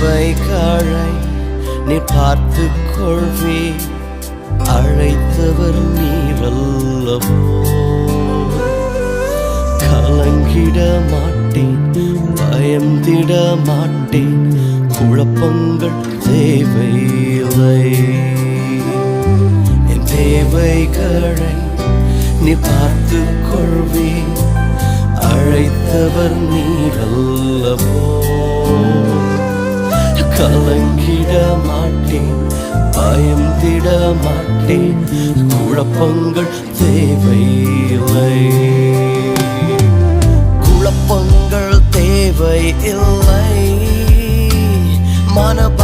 தேவைகளை நீ பார்த்து கொள்வே. அழைத்தவர் நீரல்லவோ? கலங்கிட மாட்டேன் பயந்திட மாட்டேன். குழப்பங்கள் தேவையில்லை. என் தேவைகளை நீ பார்த்து கொள்வே. அழைத்தவர் நீரல்லவோ? கலங்கிட மாட்டேன் பயம் திட மாட்டேன் குழப்பங்கள் தேவையில்லை. குழப்பங்கள் தேவை இல்லை மனப